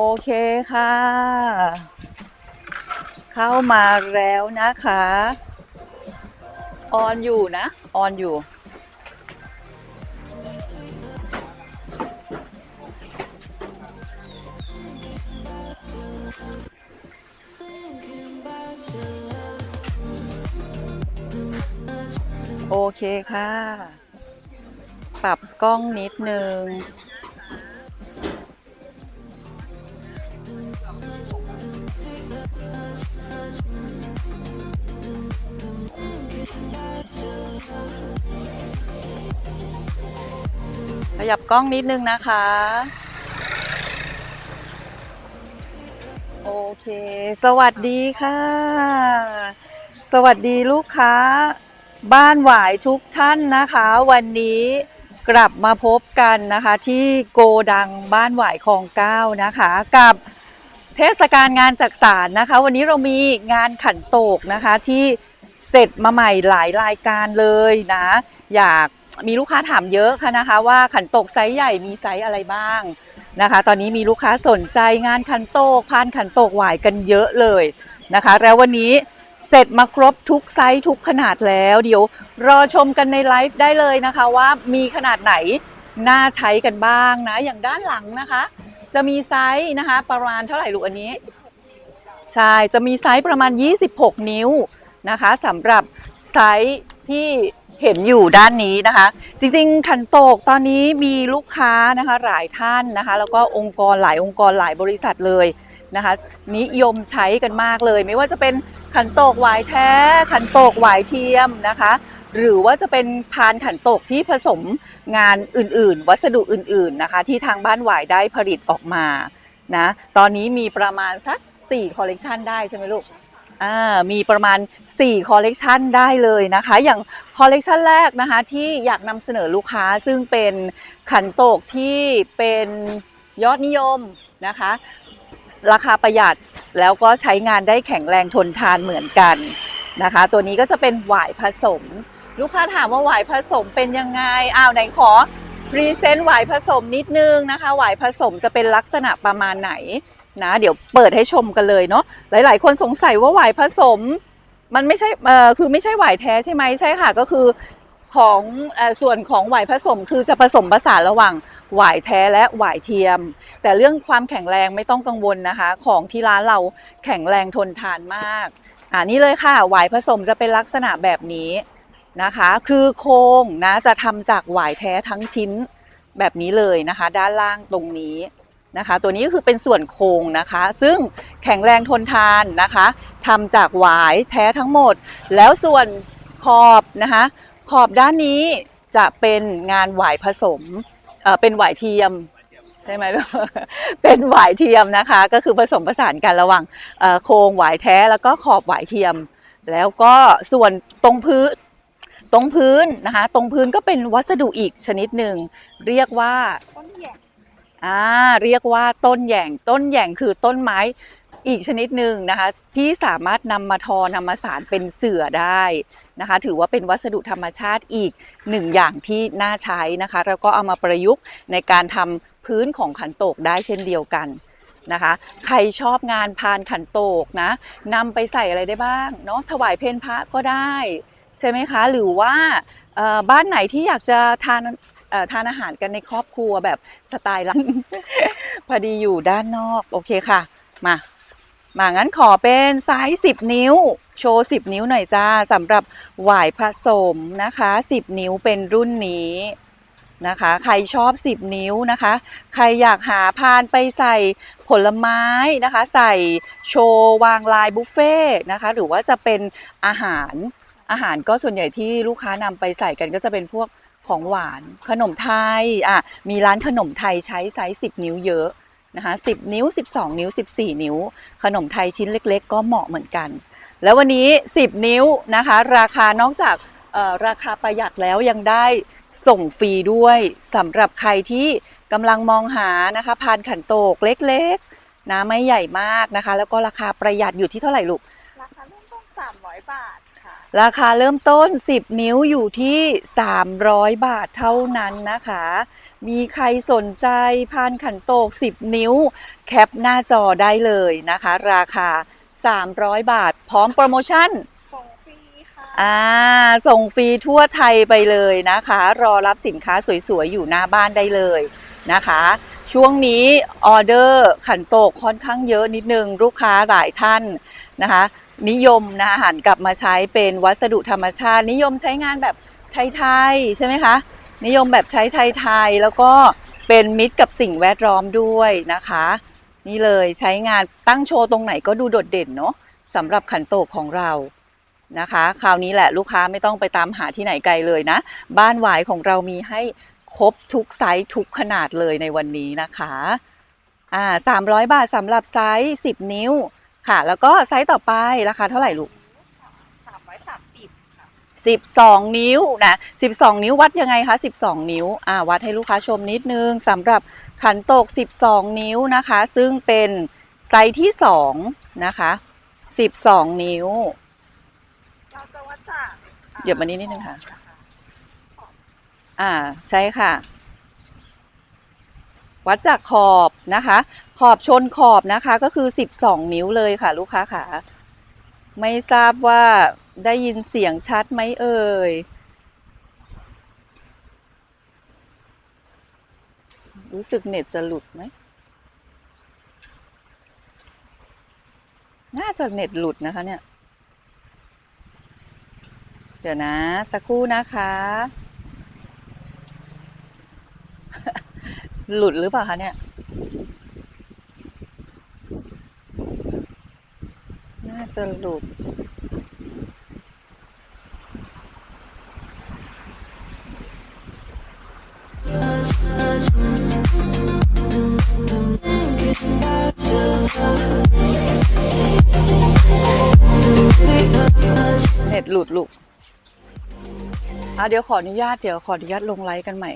โอเคค่ะ เข้ามาแล้วนะคะ ออนอยู่นะ ออนอยู่ โอเคค่ะ ปรับกล้องนิดนึง ขยับกล้องนิดนึงนะคะ โอเค สวัสดีค่ะ สวัสดีลูกค้า บ้านหวายทุกท่านนะคะ วันนี้กลับมาพบกันนะคะที่โกดังบ้านหวายคลองเก้านะคะ กับ เทศกาลงานจักสารนะคะ วันนี้เรามีงานขันโตกนะคะที่เสร็จมาใหม่หลายรายการเลยนะ อยากมีลูกค้าถามเยอะค่ะนะคะ ว่าขันโตกไซส์ใหญ่มีไซส์อะไรบ้างนะคะ ตอนนี้มีลูกค้าสนใจงานขันโตกพานขันโตกหวายกันเยอะเลยนะคะ แล้ววันนี้เสร็จมาครบทุกไซส์ทุกขนาดแล้วเดี๋ยวรอชมกันในไลฟ์ได้เลยนะคะว่ามีขนาดไหนน่าใช้กันบ้างนะอย่างด้านหลังนะคะ จะมีไซส์นะคะ ประมาณเท่าไหร่ลูกอันนี้ ใช่ จะมีไซส์ประมาณ 26 นิ้วนะคะสำหรับไซส์ที่เห็นอยู่ด้านนี้นะคะ จริงๆขันโตกตอนนี้มีลูกค้านะคะหลายท่านนะคะ แล้วก็องค์กรหลายองค์กรหลายบริษัทเลยนะคะ นิยมใช้กันมากเลย ไม่ว่าจะเป็นขันโตกหวายแท้ ขันโตกหวายเทียมนะคะ หรือว่าจะเป็นพานขันตกที่ผสมงานอื่นๆ วัสดุอื่นๆนะคะ ที่ทางบ้านหวายได้ผลิตออกมานะตอนนี้มีประมาณสัก4คอลเลกชันได้ใช่ไหมลูกอ่ามีประมาณ4คอลเลกชันได้เลยนะคะ อย่างคอลเลกชันแรกนะคะที่อยากนำเสนอลูกค้าซึ่งเป็นขันโตกที่เป็นยอดนิยมนะคะ ราคาประหยัดแล้วก็ใช้งานได้แข็งแรงทนทานเหมือนกันนะคะ ตัวนี้ก็จะเป็นหวายผสม ลูกค้าถามว่าหวายผสมเป็นยังไงอ้าวไหนขอพรีเซนต์หวายผสมนิดนึงนะคะหวายผสมจะเป็นลักษณะประมาณไหนนะเดี๋ยวเปิดให้ชมกันเลยเนาะหลาย ๆ คนสงสัยว่าหวายผสม มันไม่ใช่เออคือไม่ใช่หวายแท้ใช่ไหมใช่ค่ะก็คือของอส่วนของหวายผสมคือจะผสมผสานระหว่างหวายแท้และหวายเทียม แต่เรื่องความแข็งแรงไม่ต้องกังวลนะคะ ของที่ร้านเราแข็งแรงทนทานมากอ่านี่เลยค่ะหวายผสมจะเป็นลักษณะแบบนี้ นะคะ คือโครงนะจะทำจากหวายแท้ทั้งชิ้นแบบนี้เลยนะคะ ด้านล่างตรงนี้นะคะ ตัวนี้ก็คือเป็นส่วนโครงนะคะ ซึ่งแข็งแรงทนทานนะคะทำจากหวายแท้ทั้งหมด แล้วส่วนขอบนะคะ ขอบด้านนี้จะเป็นงานหวายผสมเเป็นหวายเทียมใช่ไหมลูกเป็นหวายเทียมนะคะ ก็คือผสมผสานกันระหว่างโครงหวายแท้แล้วก็ขอบหวายเทียม แล้วก็ส่วนตรงพื้น ตรงพื้นนะคะ ตรงพื้นก็เป็นวัสดุอีกชนิดหนึ่งเรียกว่าต้นแหย่งอ่าเรียกว่าต้นแหย่งต้นแหย่งคือต้นไม้อีกชนิดหนึ่งนะคะ ที่สามารถนำมาทอนำมาสารเป็นเสื่อได้นะคะ ถือว่าเป็นวัสดุธรรมชาติอีกหนึ่งอย่างที่น่าใช้นะคะ แล้วก็เอามาประยุกต์ในการทำพื้นของขันโตกได้เช่นเดียวกันนะคะ ใครชอบงานพานขันโตกนะนำไปใส่อะไรได้บ้างเนาะถวายเพลพระก็ได้ ใช่ไหมคะ หรือว่าบ้านไหนที่อยากจะทานทานอาหารกันในครอบครัวแบบสไตล์ร้านพอดีอยู่ด้านนอกโอเคค่ะ มา มางั้นขอเป็นไซส์10 นิ้ว โชว์ 10 นิ้วหน่อยจ้าสำหรับหวายผสมนะคะ 10 นิ้วเป็นรุ่นนี้นะคะ ใครชอบ 10 นิ้วนะคะ ใครอยากหาพานไปใส่ผลไม้นะคะ ใส่โชว์วางลายบุฟเฟ่นะคะ หรือว่าจะเป็นอาหาร อาหารก็ส่วนใหญ่ที่ลูกค้านำไปใส่กันก็จะเป็นพวกของหวาน ขนมไทยอะมีร้านขนมไทยใช้ไซส์10 นิ้วเยอะนะคะ10 นิ้ว 12 นิ้ว 14 นิ้ว ขนมไทยชิ้นเล็ก ๆ ก็เหมาะเหมือนกัน แล้ววันนี้ 10 นิ้วนะคะ ราคานอกจากราคาประหยัดแล้วยังได้ส่งฟรีด้วยสำหรับใครที่กำลังมองหานะคะพานขันโตกเล็กๆนะไม่ใหญ่มากนะคะ แล้วก็ราคาประหยัดอยู่ที่เท่าไหร่ลูก ราคาเริ่มต้น300 บาท ราคาเริ่มต้น 10 นิ้วอยู่ที่ 300 บาทเท่านั้นนะคะ มีใครสนใจพานขันโตก 10 นิ้ว แคปหน้าจอได้เลยนะคะ ราคา 300 บาท พร้อมโปรโมชั่น ส่งฟรีค่ะ อ่า ส่งฟรีทั่วไทยไปเลยนะคะ รอรับสินค้าสวยๆ อยู่หน้าบ้านได้เลยนะคะ ช่วงนี้ออเดอร์ขันโตกค่อนข้างเยอะนิดนึง ลูกค้าหลายท่านนะคะ นิยมนะคะหันกลับมาใช้เป็นวัสดุธรรมชาติ นิยมใช้งานแบบไทยๆใช่ไหมคะ นิยมแบบใช้ไทยๆแล้วก็เป็นมิตรกับสิ่งแวดล้อมด้วยนะคะ นี่เลยใช้งานตั้งโชว์ตรงไหนก็ดูโดดเด่นเนาะสำหรับขันโตกของเรานะคะ คราวนี้แหละลูกค้าไม่ต้องไปตามหาที่ไหนไกลเลยนะ บ้านหวายของเรามีให้ครบทุกไซส์ทุกขนาดเลยในวันนี้นะคะอ่า300 บาทสำหรับไซส์ 10 นิ้ว ค่ะ แล้วก็ไซส์ต่อไปราคาเท่าไหร่ลูกสามร้อยสามสิบค่ะ12นิ้วนะ12นิ้ววัดยังไงคะ12นิ้วอ่าวัดให้ลูกค้าชมนิดนึงสำหรับขันโตก12นิ้วนะคะ ซึ่งเป็นไซส์ที่2นะคะ12นิ้ว เราจะวัดจากเหยียบมานิดนิดนึงค่ะ อ่าใช่ค่ะ วัดจากขอบนะคะ ขอบชนขอบนะคะก็คือ 12 นิ้วเลยค่ะ ลูกค้าค่ะ ไม่ทราบว่าได้ยินเสียงชัดไหมเอ่ยรู้สึกเน็ตจะหลุดไหม น่าจะเน็ตหลุดนะคะเนี่ย เดี๋ยวนะ สักครู่นะคะ หลุดหรือเปล่าคะเนี่ย น่าจะหลุด เน็ตหลุดลูกอะเดี๋ยวขออนุญาตเดี๋ยวขออนุญาตลงไลฟ์กันใหม่